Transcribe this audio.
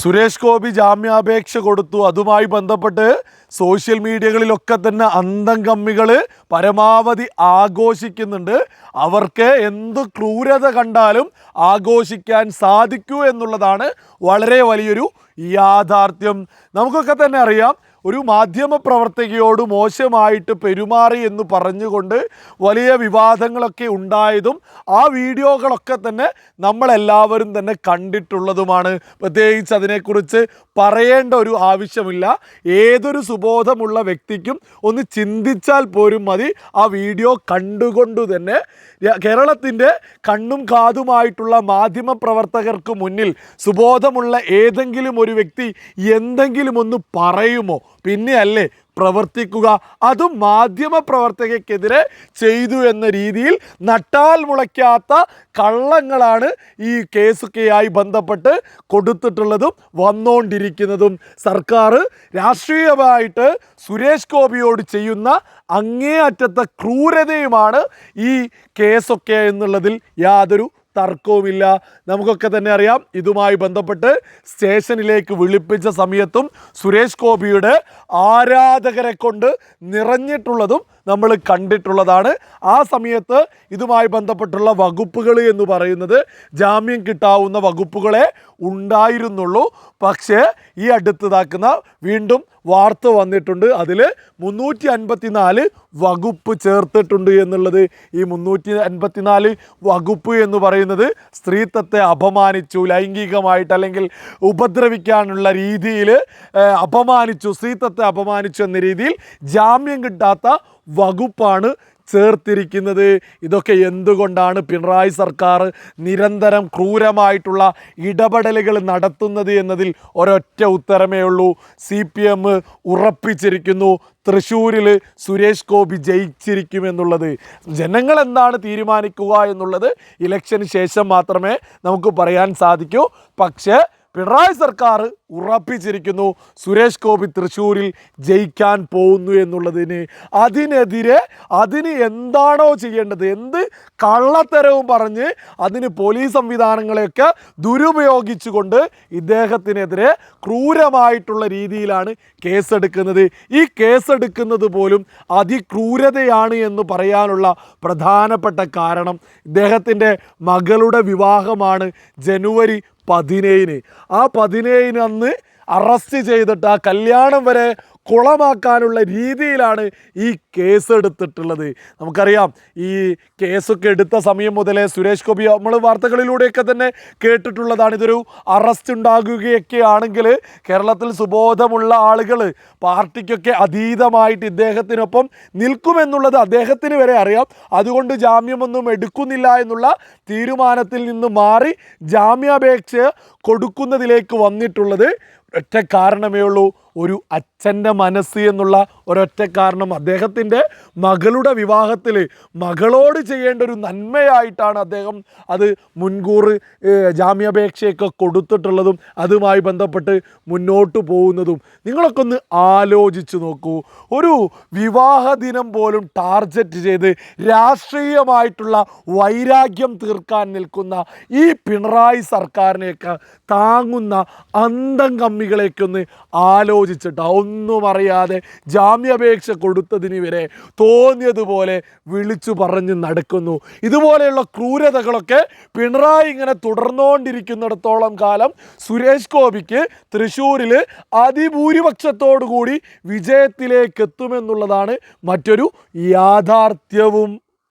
സുരേഷ് ഗോപി ജാമ്യാപേക്ഷ കൊടുത്തു. അതുമായി ബന്ധപ്പെട്ട് സോഷ്യൽ മീഡിയകളിലൊക്കെ തന്നെ അന്തം കമ്മികൾ പരമാവധി ആഘോഷിക്കുന്നുണ്ട്. അവർക്ക് എന്ത് ക്രൂരത കണ്ടാലും ആഘോഷിക്കാൻ സാധിക്കൂ എന്നുള്ളതാണ് വളരെ വലിയൊരു യാഥാർത്ഥ്യം. നമുക്കൊക്കെ തന്നെ അറിയാം ഒരു മാധ്യമ പ്രവർത്തകയോട് മോശമായിട്ട് പെരുമാറി എന്ന് പറഞ്ഞുകൊണ്ട് വലിയ വിവാദങ്ങളൊക്കെ ഉണ്ടായതും ആ വീഡിയോകളൊക്കെ തന്നെ നമ്മളെല്ലാവരും തന്നെ കണ്ടിട്ടുള്ളതുമാണ്. പ്രത്യേകിച്ച് അതിനെക്കുറിച്ച് പറയേണ്ട ഒരു ആവശ്യമില്ല. ഏതൊരു സുബോധമുള്ള വ്യക്തിക്കും ഒന്ന് ചിന്തിച്ചാൽ പോരും മതി ആ വീഡിയോ കണ്ടുകൊണ്ട് തന്നെ. കേരളത്തിന്റെ കണ്ണും കാതുമായിട്ടുള്ള മാധ്യമ പ്രവർത്തകർക്ക് മുന്നിൽ സുബോധമുള്ള ഏതെങ്കിലും ഒരു വ്യക്തി എന്തെങ്കിലും ഒന്ന് പറയുമോ? പിന്നെ അല്ലേ പ്രവർത്തിക്കുക. അതും മാധ്യമ പ്രവർത്തകയ്ക്കെതിരെ ചെയ്തു എന്ന രീതിയിൽ നട്ടാൽ മുളയ്ക്കാത്ത കള്ളങ്ങളാണ് ഈ കേസൊക്കെയായി ബന്ധപ്പെട്ട് കൊടുത്തിട്ടുള്ളതും വന്നുകൊണ്ടിരിക്കുന്നതും സർക്കാർ രാഷ്ട്രീയമായിട്ട് സുരേഷ് ഗോപിയോട് ചെയ്യുന്ന അങ്ങേയറ്റത്തെ ക്രൂരതയുമാണ് ഈ കേസൊക്കെ എന്നുള്ളതിൽ യാതൊരു തർക്കവുമില്ല. നമുക്കൊക്കെ തന്നെ അറിയാം ഇതുമായി ബന്ധപ്പെട്ട് സ്റ്റേഷനിലേക്ക് വിളിപ്പിച്ച സമയത്തും സുരേഷ് ഗോപിയുടെ ആരാധകരെ കൊണ്ട് നിറഞ്ഞിട്ടുള്ളതും നമ്മൾ കണ്ടിട്ടുള്ളതാണ്. ആ സമയത്ത് ഇതുമായി ബന്ധപ്പെട്ടുള്ള വകുപ്പുകൾ എന്ന് പറയുന്നത് ജാമ്യം കിട്ടാവുന്ന വകുപ്പുകളെ ഉണ്ടായിരുന്നുള്ളൂ. പക്ഷേ ഈ അടുത്തതാക്കുന്ന വീണ്ടും വാർത്ത വന്നിട്ടുണ്ട്. അതിൽ മുന്നൂറ്റി അൻപത്തിനാല് വകുപ്പ് ചേർത്തിട്ടുണ്ട് എന്നുള്ളത്. ഈ മുന്നൂറ്റി അൻപത്തിനാല് വകുപ്പ് എന്ന് പറയുന്നത് സ്ത്രീത്വത്തെ അപമാനിച്ചു ലൈംഗികമായിട്ട് അല്ലെങ്കിൽ ഉപദ്രവിക്കാനുള്ള രീതിയിൽ അപമാനിച്ചു സ്ത്രീത്വത്തെ അപമാനിച്ചു എന്ന രീതിയിൽ ജാമ്യം കിട്ടാത്ത വകുപ്പാണ് ചേർത്തിരിക്കുന്നത്. ഇതൊക്കെ എന്തുകൊണ്ടാണ് പിണറായി സർക്കാർ നിരന്തരം ക്രൂരമായിട്ടുള്ള ഇടപെടലുകൾ നടത്തുന്നത് എന്നതിൽ ഒരൊറ്റ ഉത്തരമേ ഉള്ളൂ. സി പി എം ഉറപ്പിച്ചിരിക്കുന്നു. തൃശ്ശൂരിൽ സുരേഷ് ഗോപി ജയിച്ചിരിക്കുമെന്നുള്ളത്. ജനങ്ങൾ എന്താണ് തീരുമാനിക്കുക എന്നുള്ളത് ഇലക്ഷന് ശേഷം മാത്രമേ നമുക്ക് പറയാൻ സാധിക്കൂ. പക്ഷേ പിണറായി സർക്കാർ ഉറപ്പിച്ചിരിക്കുന്നു സുരേഷ് ഗോപി തൃശ്ശൂരിൽ ജയിക്കാൻ പോകുന്നു എന്നുള്ളതിന്. അതിനെതിരെ അതിന് എന്താണോ ചെയ്യേണ്ടത് എന്ത് കള്ളത്തരവും പറഞ്ഞ് അതിന് പോലീസ് സംവിധാനങ്ങളെയൊക്കെ ദുരുപയോഗിച്ചുകൊണ്ട് ഇദ്ദേഹത്തിനെതിരെ ക്രൂരമായിട്ടുള്ള രീതിയിലാണ് കേസെടുക്കുന്നത്. ഈ കേസെടുക്കുന്നത് പോലും അതിക്രൂരതയാണ് എന്ന് പറയാനുള്ള പ്രധാനപ്പെട്ട കാരണം ഇദ്ദേഹത്തിന്റെ മകളുടെ വിവാഹമാണ് ജനുവരി പതിനേഴിന്. ആ പതിനേഴിന് അന്ന് അറസ്റ്റ് ചെയ്തിട്ട് ആ കല്യാണം വരെ കുളമാക്കാനുള്ള രീതിയിലാണ് ഈ കേസ് എടുത്തിട്ടുള്ളത് നമുക്കറിയാം ഈ കേസൊക്കെ എടുത്ത സമയം മുതലേ സുരേഷ് ഗോപി നമ്മൾ വാർത്തകളിലൂടെയൊക്കെ തന്നെ കേട്ടിട്ടുള്ളതാണ്. ഇതൊരു അറസ്റ്റ് ഉണ്ടാകുകയൊക്കെ ആണെങ്കിൽ കേരളത്തിൽ സുബോധമുള്ള ആളുകൾ പാർട്ടിക്കൊക്കെ അതീതമായിട്ട് ഇദ്ദേഹത്തിനൊപ്പം നിൽക്കുമെന്നുള്ളത് അദ്ദേഹത്തിന് വരെ അറിയാം. അതുകൊണ്ട് ജാമ്യമൊന്നും എടുക്കുന്നില്ല എന്നുള്ള തീരുമാനത്തിൽ നിന്ന് മാറി ജാമ്യാപേക്ഷ കൊടുക്കുന്നതിലേക്ക് വന്നിട്ടുള്ളത് ഒറ്റ കാരണമേ ഉള്ളൂ. ഒരു അച്ഛന്റെ മനസ്സ് എന്നുള്ള ഒരൊറ്റ കാരണം അദ്ദേഹത്തിന്റെ മകളുടെ വിവാഹത്തിൽ മകളോട് ചെയ്യേണ്ട ഒരു നന്മയായിട്ടാണ് അദ്ദേഹം അത് മുൻകൂർ ജാമ്യാപേക്ഷയൊക്കെ കൊടുത്തിട്ടുള്ളതും അതുമായി ബന്ധപ്പെട്ട് മുന്നോട്ട് പോകുന്നതും. നിങ്ങളൊക്കെ ഒന്ന് ആലോചിച്ച് നോക്കൂ. ഒരു വിവാഹ ദിനം പോലും ടാർഗറ്റ് ചെയ്ത് രാഷ്ട്രീയമായിട്ടുള്ള വൈരാഗ്യം തീർക്കാൻ നിൽക്കുന്ന ഈ പിണറായി സർക്കാരിനെയൊക്കെ താങ്ങുന്ന അന്തം കമ്മികളേക്കൊന്ന് ആലോചിച്ചിട്ട്. ഒന്നും അറിയാതെ ജാമ്യാപേക്ഷ കൊടുത്തതിന് വരെ തോന്നിയതുപോലെ വിളിച്ചു പറഞ്ഞ് നടക്കുന്നു. ഇതുപോലെയുള്ള ക്രൂരതകളൊക്കെ പിണറായി ഇങ്ങനെ തുടർന്നുകൊണ്ടിരിക്കുന്നിടത്തോളം കാലം സുരേഷ് ഗോപിക്ക് തൃശ്ശൂരിൽ അതിഭൂരിപക്ഷത്തോടു കൂടി വിജയത്തിലേക്ക് എത്തുമെന്നുള്ളതാണ് മറ്റൊരു യാഥാർത്ഥ്യവും.